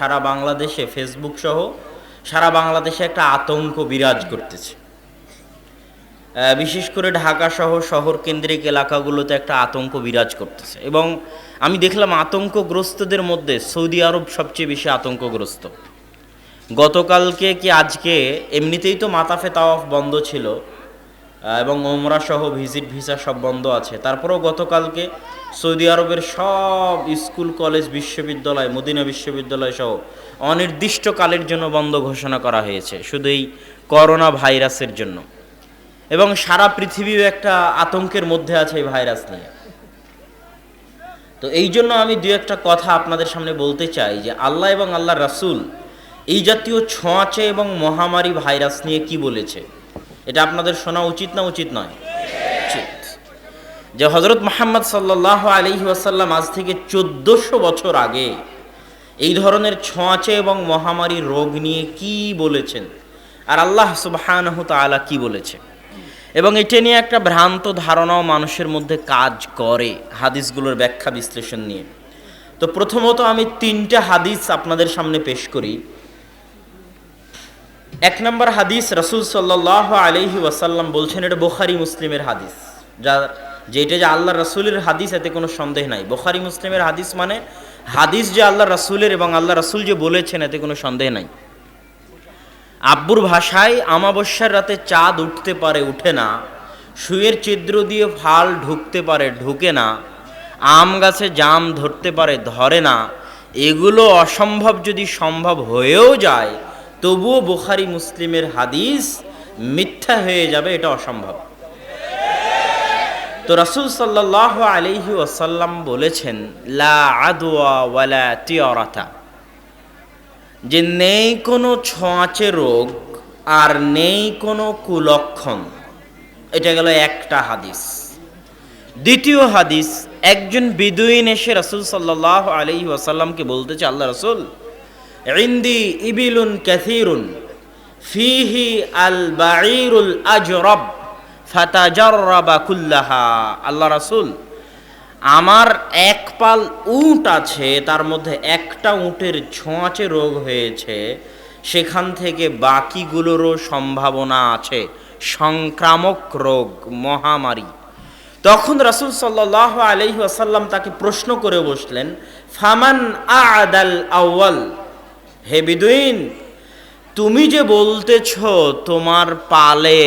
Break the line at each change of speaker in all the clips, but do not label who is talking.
সারা বাংলাদেশে ফেসবুক সহ সারা বাংলাদেশে একটা আতঙ্ক বিরাজ করতেছে। বিশেষ করে ঢাকা সহ শহর কেন্দ্রিক এলাকাগুলোতে একটা আতঙ্ক বিরাজ করতেছে। এবং আমি দেখলাম আতঙ্কগ্রস্তদের মধ্যে সৌদি আরব সবচেয়ে বেশি আতঙ্কগ্রস্ত। গতকালকে কি আজকে এমনিতেই তো মাতাফে তাওয়াফ বন্ধ ছিল এবং ওমরা সহ ভিজিট ভিসা সব বন্ধ আছে। তারপরেও গতকালকে সৌদি আরবের সব স্কুল, কলেজ, বিশ্ববিদ্যালয়, মদিনা বিশ্ববিদ্যালয় সহ অনির্দিষ্টকালের জন্য বন্ধ ঘোষণা করা হয়েছে, শুধু এই করোনা ভাইরাসের জন্য। এবং সারা পৃথিবীও একটা আতঙ্কের মধ্যে আছে এই ভাইরাস নিয়ে। তো এই জন্য আমি দু একটা কথা আপনাদের সামনে বলতে চাই যে আল্লাহ এবং আল্লাহ রাসুল এই জাতীয় ছোঁয়াচে এবং মহামারী ভাইরাস নিয়ে কি বলেছে? এটা আপনাদের শোনা উচিত না উচিত নয়? যে হজরত মোহাম্মদ সাল্লাহ আলহি ওয়াসাল্লাম আজ থেকে চোদ্দোশো বছর আগে এই ধরনের ছোঁয়াচে এবং মহামারী রোগ নিয়ে কি বলেছেন? আর আল্লাহ সুবহানাহু তাআলা কি বলেছে এবং এটা নিয়ে একটা ভ্রান্ত ধারণাও মানুষের মধ্যে কাজ করে হাদিসগুলোর ব্যাখ্যা বিশ্লেষণ নিয়ে। তো প্রথমত আমি তিনটা হাদিস আপনাদের সামনে পেশ করি। এক নম্বর হাদিস রসুল সাল্লাহ আলহি ওয়াসাল্লাম বলছেন, এটা বোখারি মুসলিমের হাদিস। যা যেটা যে আল্লাহ রসুলের হাদিস, এতে কোনো সন্দেহ নাই। বোখারি, মুসলিমের হাদিস মানে হাদিস যে আল্লাহ রসুলের এবং আল্লাহ রসুল যে বলেছেন, এতে কোনো সন্দেহ নাই। আব্বুর ভাষায় আমাবস্যার রাতে চাঁদ উঠতে পারে, উঠে না। শুয়ের ছিদ্র দিয়ে ফাল ঢুকতে পারে, ঢুকে না। আম গাছে জাম ধরতে পারে, ধরে না। এগুলো অসম্ভব যদি সম্ভব হয়েও যায়, তবুও বুখারি, মুসলিমের হাদিস মিথ্যা হয়ে যাবে, এটা অসম্ভব। তো রাসূল সাল্লাহ আলাইহি ওয়াসাল্লাম বলেছেন, লা আদওয়া ওয়ালা তিয়ারাতা। যে নেই কোনো ছোঁয়াচে রোগ আর নেই কোনো কুলক্ষণ। এটা গেল একটা হাদিস। দ্বিতীয় হাদিস, একজন বিদুইন এসে রাসূল সাল্লাহ আলাইহি ওয়াসাল্লামকে বলতেছে আল্লাহ রসুল, ইন্দি ইবিলুন কাথিরুন ফিহি আল বাঈরুল আজরাব। ফাতাজাররাবা কুল্লাহা। আল্লাহ রাসূল, আমার এক পাল উট আছে, তার মধ্যে একটা উটের ছোঁয়াচে রোগ হয়েছে, সেখান থেকে বাকিগুলোরও সম্ভাবনা আছে, সংক্রামক রোগ, মহামারী। তখন রাসূল সাল্লাহ আলহি আসাল্লাম তাকে প্রশ্ন করে বসলেন, ফামান আদাল আউয়াল? হে বিদুইন, তুমি যে বলতেছ তোমার পালে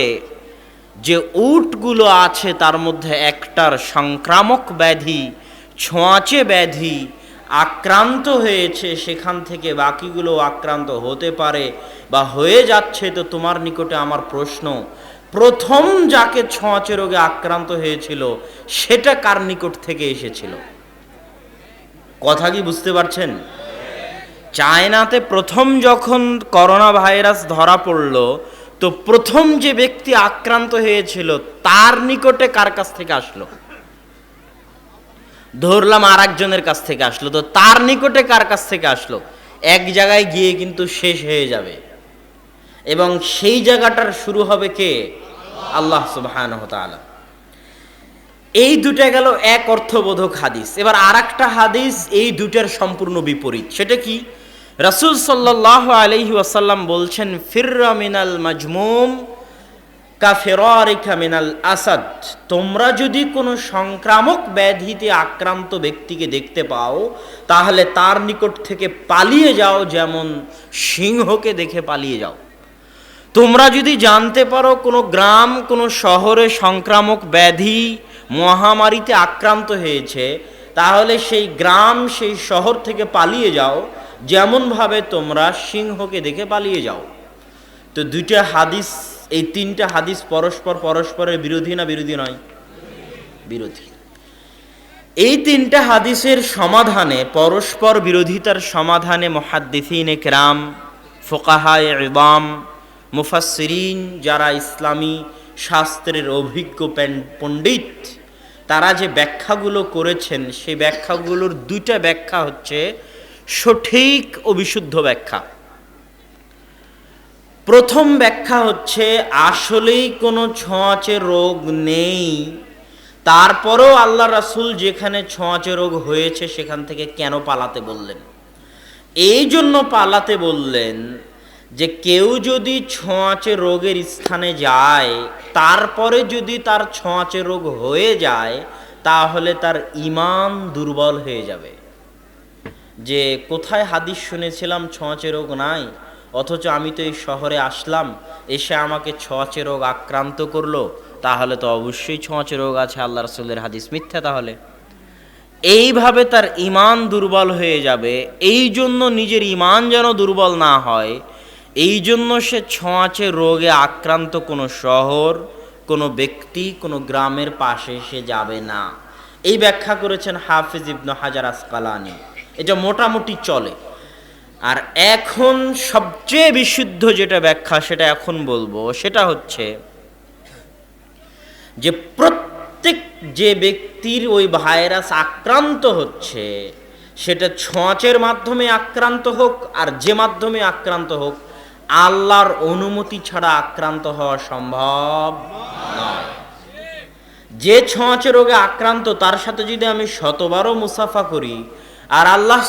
যে উটগুলো আছে তার মধ্যে একটার সংক্রামক ব্যাধি, ছোঁয়াচে ব্যাধি আক্রান্ত হয়েছে, সেখান থেকে বাকিগুলো আক্রান্ত হতে পারে বা হয়ে যাচ্ছে, তো তোমার নিকটে আমার প্রশ্ন। প্রথম যাকে ছোঁয়াচে রোগে আক্রান্ত হয়েছিল, সেটা কার নিকট থেকে এসেছিল? কথা কি বুঝতে পারছেন? চায়নাতে প্রথম যখন করোনা ভাইরাস ধরা পড়ল তো প্রথম যে ব্যক্তি আক্রান্ত হয়েছিল, তার নিকটে কার কাছ থেকে আসলো? ধরলাম আর একজনের কাছ থেকে আসলো, তো তার নিকটে কার কাছ থেকে আসলো? এক জায়গায় গিয়ে কিন্তু শেষ হয়ে যাবে। এবং সেই জায়গাটার শুরু হবে কে? আল্লাহ সুবহান এই দুটা গেল এক অর্থবোধক হাদিস। এবার আর একটা হাদিস এই দুটার সম্পূর্ণ বিপরীত। সেটা কি? রাসূল সাল্লাহ আলহি ওয়াসাল্লাম বলছেন, ফিররা মিনাল মাজমুম কাফেরিকা মিনাল আসাদ। তোমরা যদি কোনো সংক্রামক ব্যাধিতে আক্রান্ত ব্যক্তিকে দেখতে পাও, তাহলে তার নিকট থেকে পালিয়ে যাও, যেমন সিংহকে দেখে পালিয়ে যাও। তোমরা যদি জানতে পারো কোনো গ্রাম, কোনো শহরে সংক্রামক ব্যাধি মহামারীতে আক্রান্ত হয়েছে, তাহলে সেই গ্রাম, সেই শহর থেকে পালিয়ে যাও যেমনভাবে তোমরা সিংহকে দেখে পালিয়ে যাও। তো দুইটা হাদিস, এই তিনটা হাদিস পরস্পর পরস্পরের বিরোধী না বিরোধী নয়? বিরোধী। এই তিনটা হাদিসের সমাধানে, পরস্পর বিরোধিতার সমাধানে মহাদ্দিফিন একরাম ফোকাহায় ইবাম মুফাসরিন যারা ইসলামী শাস্ত্রের অভিজ্ঞ পণ্ডিত, তারা যে ব্যাখ্যাগুলো করেছেন, সেই ব্যাখ্যাগুলোর দুইটা ব্যাখ্যা হচ্ছে সঠিক ও বিশুদ্ধ ব্যাখ্যা। প্রথম ব্যাখ্যা হচ্ছে, আসলেই কোনো ছোঁয়াচে রোগ নেই, তারপরেও আল্লাহ রাসুল যেখানে ছোঁয়াচে রোগ হয়েছে সেখান থেকে কেন পালাতে বললেন? এই জন্য পালাতে বললেন যে, কেউ যদি ছোঁয়াচে রোগের স্থানে যায়, তারপরে যদি তার ছোঁয়াচে রোগ হয়ে যায়, তাহলে তার ইমান দুর্বল হয়ে যাবে। যে কোথায় হাদিস শুনেছিলাম, ছোঁয়াচে রোগ নাই, অথচ আমি তো এই শহরে আসলাম, এসে আমাকে ছোঁয়াচে রোগ আক্রান্ত করল, তাহলে তো অবশ্যই ছোঁয়াচে রোগ আছে, আল্লাহ রসুলের হাদিস মিথ্যা তাহলে। এইভাবে তার ইমান দুর্বল হয়ে যাবে, এই জন্য নিজের ইমান যেন দুর্বল না হয়, এই জন্য সে ছোঁয়াচে রোগে আক্রান্ত কোনো শহর, কোনো ব্যক্তি, কোনো গ্রামের পাশে সে যাবে না। এই ব্যাখ্যা করেছেন হাফিজ ইবনু হাজার আসকালানি। এটা মোটামুটি চলে। আর এখন সবচেয়ে বিশুদ্ধ যেটা ব্যাখ্যা সেটা এখন বলব, সেটা হচ্ছে যে প্রত্যেক যে ব্যক্তির ওই ভাইরাস আক্রান্ত হচ্ছে, সেটা ছোঁয়াচের মাধ্যমে আক্রান্ত হোক আর যে মাধ্যমে আক্রান্ত হোক, আল্লাহর অনুমতি ছাড়া আক্রান্ত হওয়া সম্ভব যে ছোঁয়াচে রোগে আক্রান্ত, তার সাথে যদি আমি শতবারও মুসাফা করি আর আল্লাহ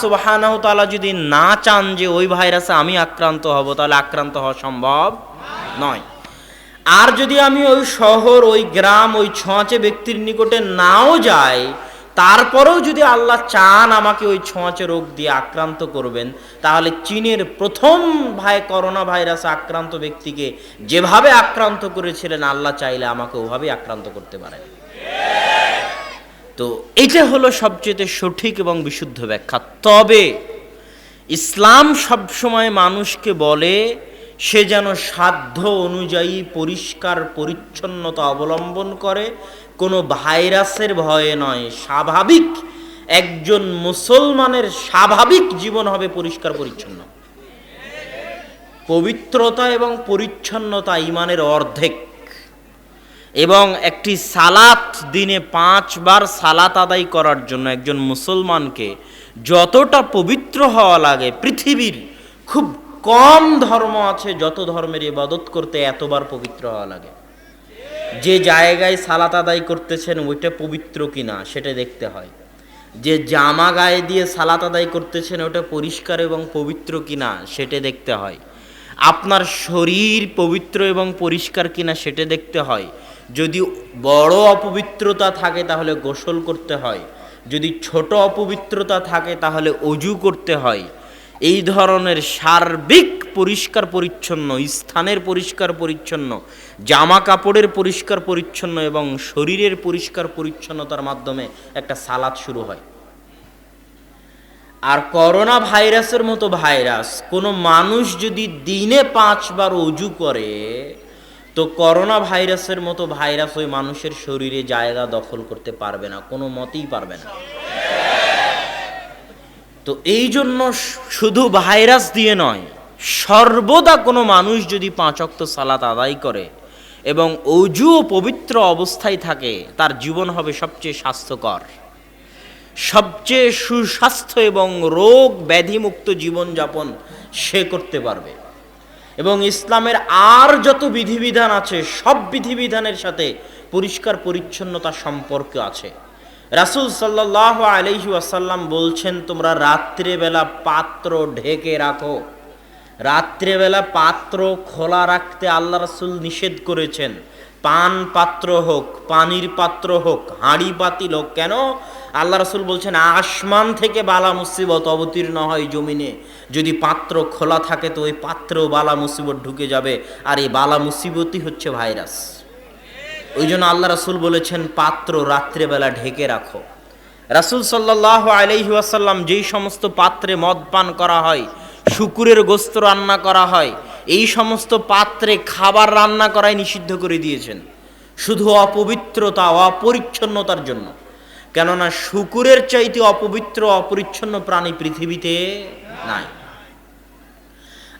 তাআলা যদি না চান যে ওই ভাইরাসে আমি আক্রান্ত হব, তাহলে আক্রান্ত হওয়া সম্ভব নয়। আর যদি আমি ওই শহর, ওই গ্রাম, ওই ছোঁয়াচে ব্যক্তির নিকটে নাও যাই, তারপরেও যদি আল্লাহ চান আমাকে ওই ছোঁয়াচে রোগ দিয়ে আক্রান্ত করবেন, তাহলে চীনের প্রথম ভাই করোনা ভাইরাসে আক্রান্ত ব্যক্তিকে যেভাবে আক্রান্ত করেছিলেন, আল্লাহ চাইলে আমাকে ওভাবেই আক্রান্ত করতে পারেন। তো এটা হলো সবচেয়ে সঠিক এবং বিশুদ্ধ ব্যাখ্যা। তবে ইসলাম সবসময় মানুষকে বলে, সে যেন সাধ্য অনুযায়ী পরিষ্কার পরিচ্ছন্নতা অবলম্বন করে। কোনো ভাইরাসের ভয়ে নয়, স্বাভাবিক একজন মুসলমানের স্বাভাবিক জীবন হবে পরিষ্কার পরিচ্ছন্ন। পবিত্রতা এবং পরিচ্ছন্নতা ইমানের অর্ধেক। এবং একটি সালাত দিনে পাঁচবার সালাত আদায় করার জন্য একজন মুসলমানকে যতটা পবিত্র হওয়া লাগে, পৃথিবীর খুব কম ধর্ম আছে যত ধর্মের ইবাদত করতে এতবার পবিত্র হওয়া লাগে। যে জায়গায় সালাত আদায় করতেছেন ওইটা পবিত্র কিনা সেটা দেখতে হয়। যে জামা গায়ে দিয়ে সালাত আদায় করতেছেন ওটা পরিষ্কার এবং পবিত্র কিনা সেটা দেখতে হয়। আপনার শরীর পবিত্র এবং পরিষ্কার কিনা সেটা দেখতে হয়। যদি বড় অপবিত্রতা থাকে তাহলে গোসল করতে হয়। যদি ছোট অপবিত্রতা থাকে তাহলে অজু করতে হয়। এই ধরনের সার্বিক পরিষ্কার পরিচ্ছন্ন, স্থানের পরিষ্কার পরিচ্ছন্ন জামা কাপড়ের পরিষ্কার পরিচ্ছন্ন এবং শরীরের পরিষ্কার পরিচ্ছন্নতার মাধ্যমে একটা সালাদ শুরু হয়। আর করোনা ভাইরাসের মতো ভাইরাস, কোনো মানুষ যদি দিনে পাঁচবার অজু করে তো করোনা ভাইরাসের মতো ভাইরাস ওই মানুষের শরীরে জায়গা দখল করতে পারবে না, কোনো মতেই পারবে না। তো এই জন্য শুধু ভাইরাস দিয়ে নয়, সর্বদা কোনো মানুষ যদি পাঁচ অক্ত সালাত আদায় করে এবং অজু পবিত্র অবস্থায় থাকে, তার জীবন হবে সবচেয়ে স্বাস্থ্যকর। সবচেয়ে সুস্বাস্থ্য এবং রোগ ব্যাধিমুক্ত জীবনযাপন সে করতে পারবে। এবং ইসলামের আর যত বিধিবিধান আছে, সব বিধিবিধানের সাথে পরিষ্কার পরিচ্ছন্নতা সম্পর্ক আছে। রাসুল সাল্লাহ আলহি আসাল্লাম বলছেন, তোমরা রাত্রেবেলা পাত্র ঢেকে রাখো। রাত্রেবেলা পাত্র খোলা রাখতে আল্লাহ রাসুল নিষেধ করেছেন। পান পাত্র হোক, পানির পাত্র হোক, হাঁড়ি পাতিল হোক কেন? আল্লাহ রসুল বলছেন, আসমান থেকে বালা মুসিবত অবতীর্ণ হয় জমিনে। যদি পাত্র খোলা থাকে, তো ওই পাত্রেও বালা মুসিবত ঢুকে যাবে। আর এই বালা মুসিবতই হচ্ছে ভাইরাস। ওই জন্য আল্লাহ রাসুল বলেছেন, পাত্র রাত্রেবেলা ঢেকে রাখো। রাসুল সাল্লাহ আলহিহাসাল্লাম যেই সমস্ত পাত্রে মদ পান করা হয়, শুকুরের গোস্ত রান্না করা হয়, এই সমস্ত পাত্রে খাবার রান্না করাই নিষিদ্ধ করে দিয়েছেন। শুধু অপবিত্রতা, অপরিচ্ছন্নতার জন্য। কেননা শুকুরের চাইতে অপবিত্র, অপরিচ্ছন্ন প্রাণী পৃথিবীতে নাই।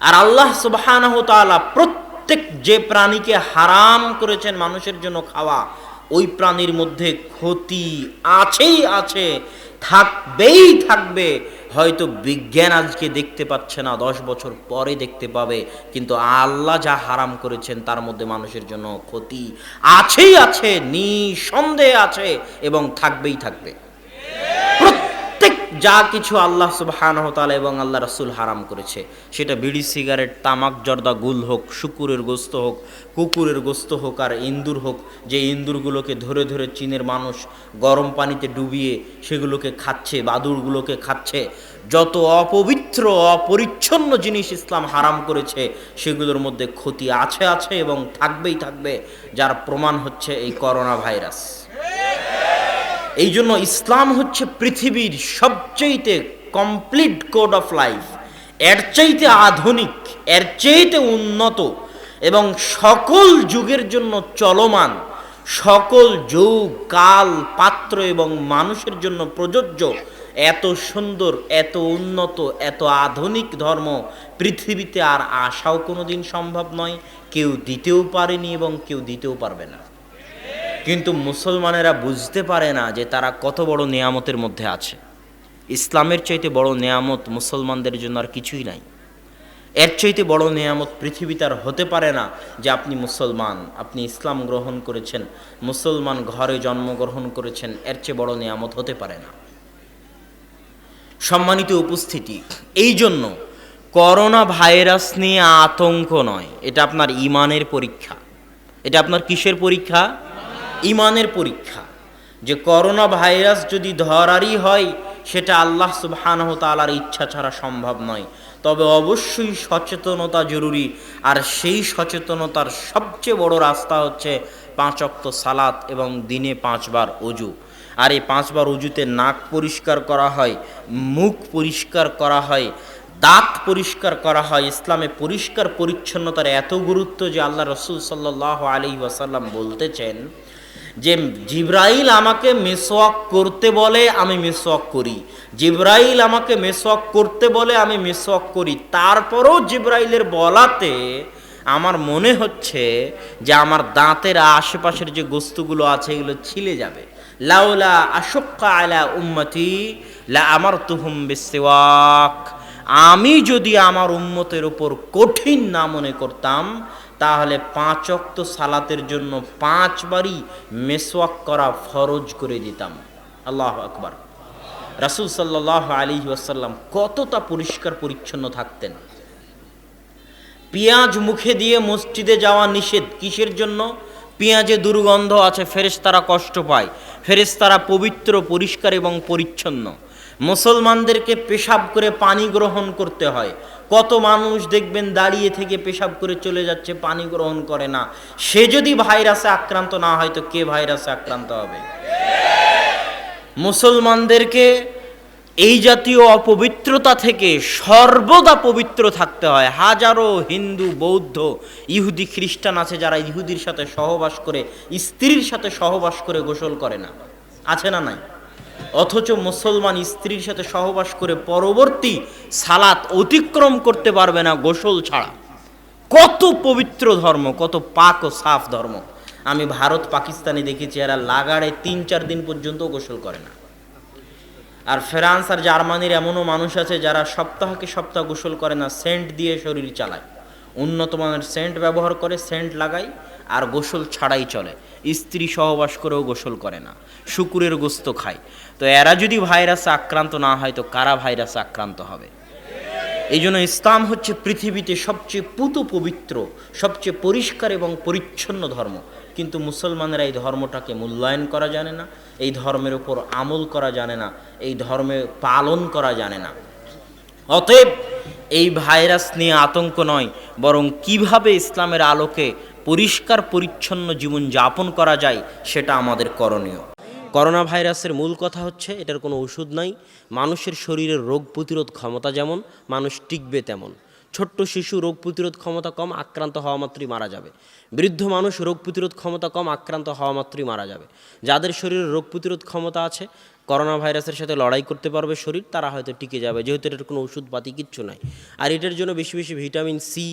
আর আল্লাহ সুবাহ প্রত্যেক যে প্রাণীকে হারাম করেছেন মানুষের জন্য খাওয়া, ওই প্রাণীর মধ্যে ক্ষতি আছেই আছে। থাকবেই থাকবে। হয়তো বিজ্ঞান আজকে দেখতে পাচ্ছে না, দশ বছর পরে দেখতে পাবে। কিন্তু আল্লাহ যা হারাম করেছেন, তার মধ্যে মানুষের জন্য ক্ষতি আছেই আছে, নিঃসন্দেহে আছে এবং থাকবেই থাকবে। যা কিছু আল্লাহ সুবহানাহু তাআলা এবং আল্লাহ রাসূল হারাম করেছে। সেটা বিড়ি, সিগারেট, তামাক, জর্দা, গুল হোক, শুকুরের গোস্ত হোক, কুকুরের গোস্ত হোক আর ইন্দুর হোক, যে ইন্দুরগুলোকে ধরে ধরে চীনের মানুষ গরম পানিতে ডুবিয়ে সেগুলোকে খাচ্ছে, বাদুরগুলোকে খাচ্ছে, যত অপবিত্র, অপরিচ্ছন্ন জিনিস ইসলাম হারাম করেছে, সেগুলোর মধ্যে ক্ষতি আছে আছে এবং থাকবেই থাকবে, যার প্রমাণ হচ্ছে এই করোনা ভাইরাস। এই জন্য ইসলাম হচ্ছে পৃথিবীর সবচেয়েতে কমপ্লিট কোড অফ লাইফ এর চাইতে আধুনিক, এর চাইতে উন্নত এবং সকল যুগের জন্য চলমান, সকল যুগ, কাল, পাত্র এবং মানুষের জন্য প্রযোজ্য এত সুন্দর, এত উন্নত, এত আধুনিক ধর্ম পৃথিবীতে আর আসাও কোনোদিন সম্ভব নয়। কেউ দিতেও পারেনি এবং কেউ দিতেও পারবে না। কিন্তু মুসলমানেরা বুঝতে পারে না যে তারা কত বড় নেয়ামতের মধ্যে আছে। ইসলামের চাইতে বড় নেয়ামত মুসলমানদের জন্য আর কিছুই নাই। এর চাইতে বড় নেয়ামত পৃথিবীতে আর হতে পারে না যে আপনি মুসলমান, আপনি ইসলাম গ্রহণ করেছেন, মুসলমান ঘরে জন্মগ্রহণ করেছেন, এর চেয়ে বড় নেয়ামত হতে পারে না। সম্মানিত উপস্থিতি, এই জন্য করোনা ভাইরাস নিয়ে আতঙ্ক নয়। এটা আপনার ইমানের পরীক্ষা। এটা আপনার কিসের পরীক্ষা? ইমানের পরীক্ষা। যে করোনা ভাইরাস যদি ধরারই হয়, সেটা আল্লাহ সুবহানাহ তাআলার ইচ্ছা ছাড়া সম্ভব নয়। তবে অবশ্যই সচেতনতা জরুরি। আর সেই সচেতনতার সবচেয়ে বড় রাস্তা হচ্ছে পাঁচ অক্ত সালাত এবং দিনে পাঁচবার অজু। আর এই পাঁচবার অজুতে নাক পরিষ্কার করা হয়, মুখ পরিষ্কার করা হয়, দাঁত পরিষ্কার করা হয়। ইসলামে পরিষ্কার পরিচ্ছন্নতার এত গুরুত্ব যে আল্লাহ রসুল সাল্লাহ আলী ওয়াসাল্লাম বলতেছেন যে জিব্রাইল আমাকে মেসওয়াক করতে বলে, আমি মেসোয়াক করি। জিব্রাইল আমাকে মেসোয়াক করতে বলে, আমি মেসোয়াক করি। তারপরও জিব্রাইলের বলাতে আমার মনে হচ্ছে যে আমার দাঁতের আশেপাশের যে গোস্তগুলো আছে, এগুলো ছিলে যাবে। লাউলা আশক্কা আলা উম্মতি লা আমার তুহুম বিসওয়াক। আমি যদি আমার উম্মতের উপর কঠিন না মনে করতাম তাহলে পাঁচ অক্ত সালাতের জন্য পাঁচবারই মেসওয়াক করা ফরজ করে দিতাম। আল্লাহ আকবার। রাসুল সাল্লাহ আলী ওয়াসাল্লাম কতটা পরিষ্কার পরিচ্ছন্ন থাকতেন। পেঁয়াজ মুখে দিয়ে মসজিদে যাওয়া নিষেধ কিসের জন্য? পেঁয়াজে দুর্গন্ধ আছে, ফেরেশতারা কষ্ট পায়। ফেরেশতারা পবিত্র, পরিষ্কার এবং পরিচ্ছন্ন। মুসলমানদেরকে পেশাব করে পানি গ্রহণ করতে হয়। কত মানুষ দেখবেন দাঁড়িয়ে থেকে পেশাব করে চলে যাচ্ছে, পানি গ্রহণ করে না। সে যদি ভাইরাসে আক্রান্ত না হয়, তো কে ভাইরাসে আক্রান্ত হবে? মুসলমানদেরকে এই জাতীয় অপবিত্রতা থেকে সর্বদা পবিত্র থাকতে হয়। হাজারো হিন্দু, বৌদ্ধ, ইহুদি, খ্রিস্টান আছে যারা ইহুদির সাথে সহবাস করে, স্ত্রীর সাথে সহবাস করে গোসল করে না। আছে না নাই? অথচ মুসলমান স্ত্রীর সাথে সহবাস করে পরবর্তী সালাত অতিক্রম করতে পারবে না গোসল ছাড়া। কত পবিত্র ধর্ম, কত পাক ও সাফ ধর্ম। আমি ভারত পাকিস্তানে দেখেছি, এরা লাগাড়ে তিন চার দিন পর্যন্ত গোসল করে না। আর ফ্রান্স আর জার্মানির এমনও মানুষ আছে যারা সপ্তাহকে সপ্তাহ গোসল করে না, সেন্ট দিয়ে শরীর চালায়। উন্নত মানের সেন্ট ব্যবহার করে, সেন্ট লাগায়। আর গোসল ছাড়াই চলে। স্ত্রী সহবাস করেও গোসল করে না। শুকুরের গোস্ত খায়। তো এরা যদি ভাইরাসে আক্রান্ত না হয়, তো কারা ভাইরাসে আক্রান্ত হবে? এই জন্য ইসলাম হচ্ছে পৃথিবীতে সবচেয়ে পুত পবিত্র সবচেয়ে পরিষ্কার এবং পরিচ্ছন্ন ধর্ম। কিন্তু মুসলমানেরা এই ধর্মটাকে মূল্যায়ন করা জানে না, এই ধর্মের উপর আমল করা জানে না, এই ধর্মে পালন করা জানে না। অতএব এই ভাইরাস নিয়ে আতঙ্ক নয়, বরং কীভাবে ইসলামের আলোকে পরিষ্কার, পরিচ্ছন্ন জীবন যাপন করা যায়, সেটা আমাদের করণীয়। করোনা ভাইরাসের মূল কথা হচ্ছে, এটার কোনো ওষুধ নাই। মানুষের শরীরের রোগ প্রতিরোধ ক্ষমতা যেমন, মানুষ টিকবে তেমন। ছোট্ট শিশু রোগ প্রতিরোধ ক্ষমতা কম, আক্রান্ত হওয়া মাত্রই মারা যাবে। বৃদ্ধ মানুষ রোগ প্রতিরোধ ক্ষমতা কম, আক্রান্ত হওয়া মাত্রই মারা যাবে। যাদের শরীরে রোগ প্রতিরোধ ক্ষমতা আছে করোনা ভাইরাসের সাথে লড়াই করতে পারবে শরীর, তারা হয়তো টিকে যাবে, যেহেতু এটার কোনো ওষুধপাতি কিচ্ছু নাই। আর এটার জন্য বেশি বেশি ভিটামিন সি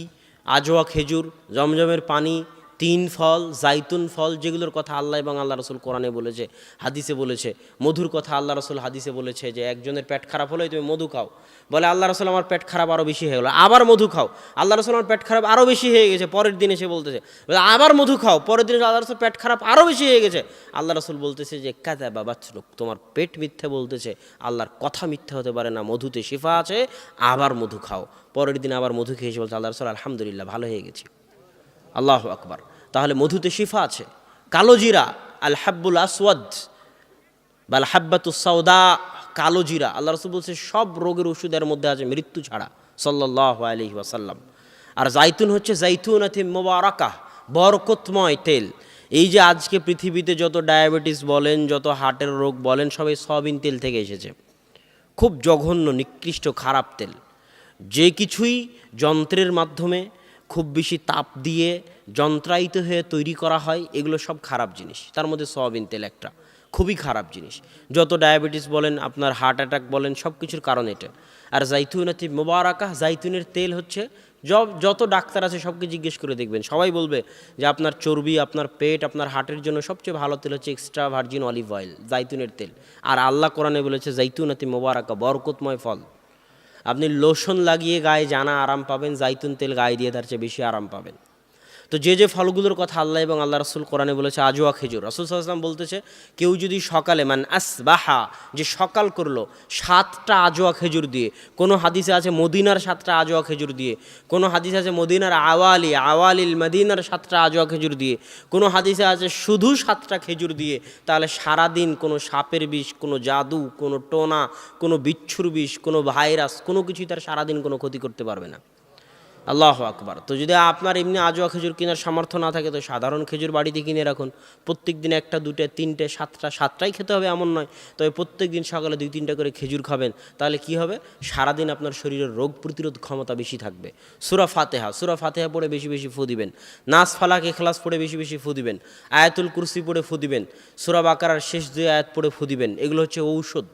আজোয়া খেজুর জমজমের পানি
তিন ফল, জাইতুন ফল যেগুলোর কথা আল্লাহ এবং আল্লাহ রসুল কোরআনে বলেছে, হাদিসে বলেছে। মধুর কথা আল্লাহ রসুল হাদিসে বলেছে যে, একজনের পেট খারাপ হলে তুমি মধু খাও। বলে আল্লাহ রসুল, আমার পেট খারাপ আরও বেশি হয়ে গেলো। আবার মধু খাও। আল্লাহ রসুল, আমার পেট খারাপ আরও বেশি হয়ে গেছে। পরের দিন এসে বলতেছে, বলে আবার মধু খাও। পরের দিন আল্লাহ রসুল, পেট খারাপ আরও বেশি হয়ে গেছে। আল্লাহ রসুল বলতেছে যে কাদা বাবা তোমার পেট মিথ্যে বলতেছে। আল্লাহর কথা মিথ্যে হতে পারে না, মধুতে শিফা আছে, আবার মধু খাও। পরের দিন আবার মধু খেয়ে এসে বলছে, আল্লাহ রসুল, আলহামদুলিল্লাহ, ভালো হয়ে গেছি। আল্লাহ আকবার। তাহলে মধুতে শিফা আছে। কালো জিরা, আল হাব্বুল আসওয়াদ বা আল হাব্বাতু সাউদা, কালো জিরা। আল্লাহ রসুল বলছে, সব রোগের ওষুধের মধ্যে আছে, মৃত্যু ছাড়া সাল্লাহ আলহি ওয়াসাল্লাম। আর জাইতুন হচ্ছে জাইতুন আতি মোবারকাহ, বরকতময় তেল। এই যে আজকে পৃথিবীতে যত ডায়াবেটিস বলেন, যত হার্টের রোগ বলেন, সবাই সয়াবিন তেল থেকে এসেছে। খুব জঘন্য, নিকৃষ্ট, খারাপ তেল। যে কিছুই যন্ত্রের মাধ্যমে খুব বেশি তাপ দিয়ে যন্ত্রায়িত হয়ে তৈরি করা হয়, এগুলো সব খারাপ জিনিস। তার মধ্যে সয়াবিন তেল একটা। খুবই খারাপ জিনিস। যত ডায়াবেটিস বলেন, আপনার হার্ট অ্যাটাক বলেন, সব কিছুর কারণ এটা। আর জাইতুনাতি মোবারকাহ জাইতুনের তেল হচ্ছে যত ডাক্তার আছে সবকে জিজ্ঞেস করে দেখবেন। সবাই বলবে যে আপনার চর্বি, আপনার পেট, আপনার হার্টের জন্য সবচেয়ে ভালো তেল হচ্ছে এক্সট্রা ভার্জিন অলিভ অয়েল, জাইতুনের তেল। আর আল্লাহ কোরআনে বলেছে, জাইতুনাতি মোবারকা, বরকতময় ফল। আপনি লোশন লাগিয়ে গায়ে জানা আরাম পাবেন, জাইতুন তেল গায়ে দিয়ে তার চেয়ে বেশি আরাম পাবেন। তো যে যে ফলগুলোর কথা আল্লাহ এবং আল্লাহ রসুল কোরআনে বলেছে আজোয়া খেজুর। রসুল সাল্লাম বলতেছে, কেউ যদি সকালে, মান আসবাহা, যে সকাল করল, সাতটা আজোয়া খেজুর দিয়ে, কোনো হাদিসে আছে মদিনার সাতটা আজোয়া খেজুর দিয়ে, কোনো হাদিসে আছে মদিনার আওয়ালি, আওয়ালিল মদিনার সাতটা আজোয়া খেজুর দিয়ে, কোনো হাদিসে আছে শুধু সাতটা খেজুর দিয়ে, তাহলে সারাদিন কোনো সাপের বিষ, কোনো জাদু, কোনো টোনা, কোনো বিচ্ছুর বিষ, কোনো ভাইরাস, কোনো কিছুই তার সারাদিন কোনো ক্ষতি করতে পারবে না। আল্লাহ আকবার। তো যদি আপনার এমনি আজোয়া খেজুর কেনার সামর্থ্য না থাকে, তো সাধারণ খেজুর বাড়িতে কিনে রাখুন। প্রত্যেক দিন একটা, দুটো, তিনটে, সাতটা, সাতটাই খেতে হবে এমন নয়। তবে প্রত্যেক দিন সকালে দুই, তিনটা করে খেজুর খাবেন। তাহলে কি হবে? সারাদিন আপনার শরীরের রোগ প্রতিরোধ ক্ষমতা বেশি থাকবে। সুরা ফাতেহা সুরা ফাতেহা পড়ে বেশি বেশি ফু দিবেন। নাস, ফালাক এখলাস পড়ে বেশি বেশি ফু দিবেন। আয়াতুল কুরসি পড়ে ফু দিবেন। সুরা বাকারার শেষ দুই আয়াত পড়ে ফু দিবেন। এগুলো হচ্ছে ঔষধ।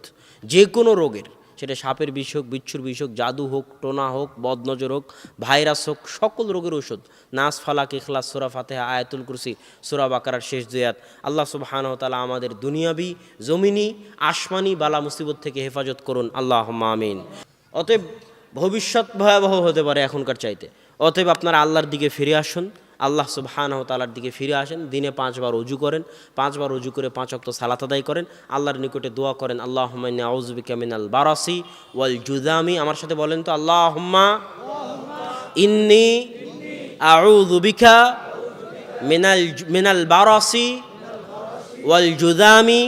যে কোনো রোগের। সেটা সাপের বিষ হোক, বিচ্ছুর বিষ হোক, জাদু হোক, টোনা হোক, বদনজর হোক, ভাইরাস হোক, সকল রোগের ওষুধ নাস, ফালাক, ইখলাস, সুরা ফাতেহা, আয়াতুল কুরসি, সুরা বাকারার শেষ দুয়াত আল্লাহ সুবহান তালা আমাদের দুনিয়াবি, জমিনি, আসমানি বালা মুসিবত থেকে হেফাজত করুন। আল্লাহ আমিন। অতএব ভবিষ্যৎ ভয়াবহ হতে পারে এখনকার চাইতে। অতএব আপনারা আল্লাহর দিকে ফিরে আসুন। আল্লাহ সুবহানাহু তালার দিকে ফিরে আসেন, দিনে পাঁচবার অজু করেন, পাঁচবার অজু করে পাঁচ অক্ত সালাত আদায় করেন, আল্লাহর নিকটে দোয়া করেন আল্লাহ আউজবিকা মিনাল বারাসি ওয়াল জুদামি, আমার সাথে বলেন তো আল্লাহ ইন্নি আউযু বিকা মিনাল মিনাল বারাসি ওয়াল জুদামি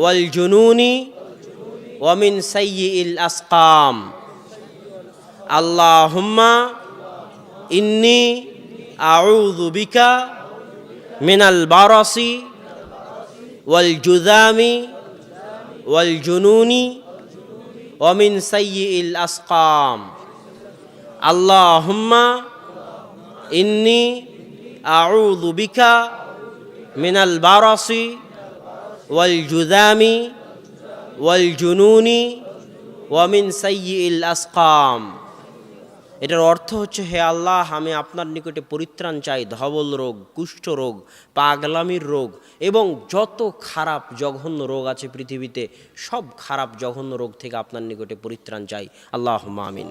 ওয়াল জুনুনি ওয়ামিন সাইয়িল আসকাম। আল্লাহুম্মা ইন্নি আউযু বিকা মিনাল বারাসি ওয়াল জুদামি ওয়াল জুনুনি ওয়ামিন সাইয়িল আসকাম আল্লাহুম্মা ইন্নি আউযু বিকা মিনাল বারাসি ওয়াল জুদামি ওয়াল জুনুনি ওয়ামিন সাইয়িল আসকাম এটার অর্থ হচ্ছে, হে আল্লাহ, আমি আপনার নিকটে পরিত্রাণ চাই, ধবল রোগ, কুষ্ঠ রোগ, পাগলামির রোগ এবং যত খারাপ, জঘন্য রোগ আছে পৃথিবীতে, সব খারাপ, জঘন্য রোগ থেকে আপনার নিকটে পরিত্রাণ চাই। আল্লাহ আমিন।